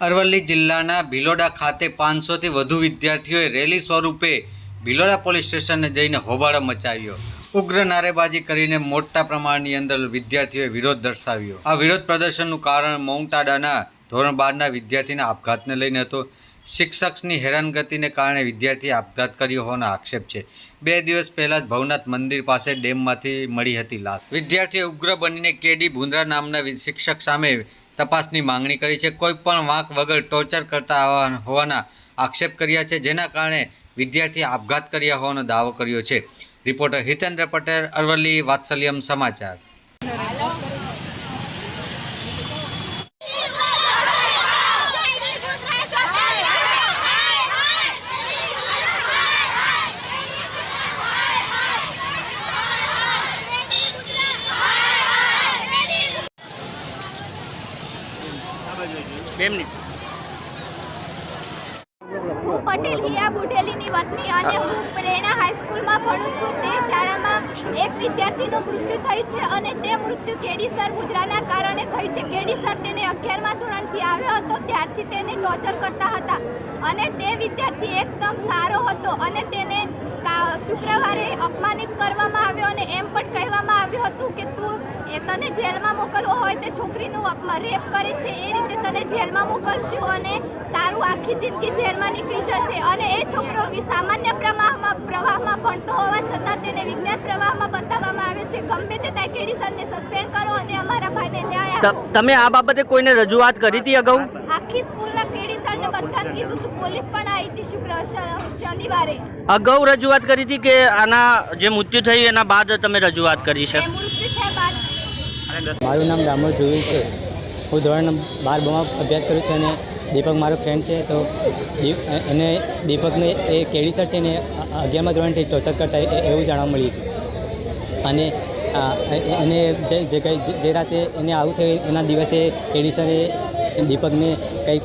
અરવલ્લી જિલ્લાના ભિલોડા ખાતે પાંચસોથી વધુ વિદ્યાર્થીઓએ રેલી સ્વરૂપે ભિલોડા પોલીસ સ્ટેશને જઈને હોબાળો મચાવ્યો. ઉગ્ર નારેબાજી કરીને મોટા પ્રમાણની અંદર વિદ્યાર્થીઓએ વિરોધ દર્શાવ્યો. આ વિરોધ પ્રદર્શનનું કારણ માઉન્ટ આડાના ધોરણ બારના વિદ્યાર્થીના આપઘાતને લઈને હતો. શિક્ષકની હેરાનગતિને કારણે વિદ્યાર્થીએ આપઘાત કર્યો હોવાનો આક્ષેપ છે. બે દિવસ પહેલાં જ ભવનાથ મંદિર પાસે ડેમમાંથી મળી હતી લાશ. વિદ્યાર્થીએ ઉગ્ર બનીને કેડી ભુંદરા નામના શિક્ષક સામે તપાસની માંગણી કરી છે. કોઈ પણ વાંક વગર ટોર્ચર કરતા હોવાના આક્ષેપ કર્યા છે, જેના કારણે વિદ્યાર્થીએ આપઘાત કર્યા હોવાનો દાવો કર્યો છે. રિપોર્ટર હિતેન્દ્ર પટેલ, અરવલ્લી, વાત્સલ્યમ સમાચાર. બે મિનિટ પટેલ હિયા બુઢેલીની વતની અને હું પ્રેરણા હાઈસ્કૂલમાં ભણું છું. તે શાળામાં એક વિદ્યાર્થીનું મૃત્યુ થયું છે અને તે મૃત્યુ કેડીસર મુદ્રાના કારણે થયું છે. કેડીસર તેને અગિયારમા ધોરણથી આવ્યો હતો, ત્યારથી તેને ટોર્ચર કરતા હતા અને તે વિદ્યાર્થી એકદમ સારો હતો અને તેને શુક્રવારે અપમાનિત કરવામાં આવ્યો અને એમ પણ કહેવામાં આવ્યું હતું કે તું તને જેલમાં મોકલવો હોય તે છોકરીનું રેપ કરે છે એ રીતે તને જેલમાં મોકલશું અને તારું આખી જિંદગી જેલમાં નીકળી જશે. અને એ છોકરો સામાન્ય પ્રવાહમાં પ્રવાહમાં ભણતો હોવા છતાં તેને વિજ્ઞાન પ્રવાહમાં બતાવવામાં આવે છે. ગમે તે તાકેડી સરને સસ્પેન્ડ કરો અને અમારા ભાઈને ન્યાય આપો. તમે આ બાબતે કોઈને રજૂઆત કરી હતી અગાઉ? આખી સ્કૂલના કેડી સરને બધાને કીધું હતું પોલીસ પણ આવી હતી શુક્ર શનિવારે. અગાઉ રજૂઆત કરી હતી કે આના જે મૃત્યુ થયું એના બાદ તમે રજૂઆત કરી છે? મારું નામ દામોદ ધ્રુવી છે. હું ધોરણ બાર બમાં અભ્યાસ કરું છું અને દીપક મારો ફ્રેન્ડ છે. તો એને દીપકને એ કેડી સર છે ને અગિયારમાં ધોરણથી ટોર્ચર કરતા એવું જાણવા મળ્યું હતું. અને એને જે કંઈ, જે- રાતે એને આવું થયું, એના દિવસે કેડી સરે દીપકને કંઈક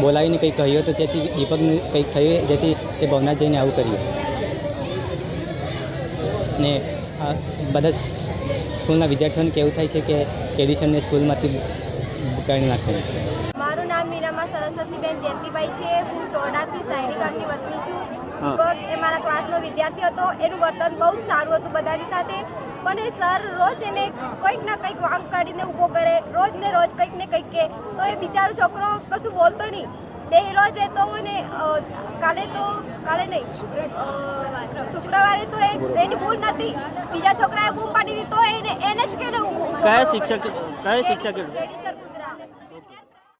બોલાવીને કંઈક કહ્યું હતું. તેથી દીપકને કંઈક થયું, જેથી તે ભવનાથ જઈને આવું કર્યું. ને બધા સ્કૂલના વિદ્યાર્થીઓને કેવું થાય છે કે એડિશનને સ્કૂલમાંથી કાઢી નાખવાનું મારું નામ મીરામા સરસ્વતીબેન જયંતિભાઈ છે. હું ટોડાથી સાયરી ગામની વતની છું. એ મારા ક્લાસનો વિદ્યાર્થી હતો. એનું વર્તન બહુ જ સારું હતું બધાની સાથે. પણ એ સર રોજ એને કંઈક ના કંઈક વાંક કાઢીને ઊભો કરે. રોજ ને રોજ કંઈક ને કંઈક કે. તો એ બિચારો છોકરો કશું બોલતો નહીં. તે રોજ એ તો ને કાલે તો કાલે નહીં શુક્રવારે તો એની ભૂલ નથી. બીજા છોકરાએ બૂમ પાડી દીધી તો એને એને જ કે કયા શિક્ષક કયા શિક્ષકે?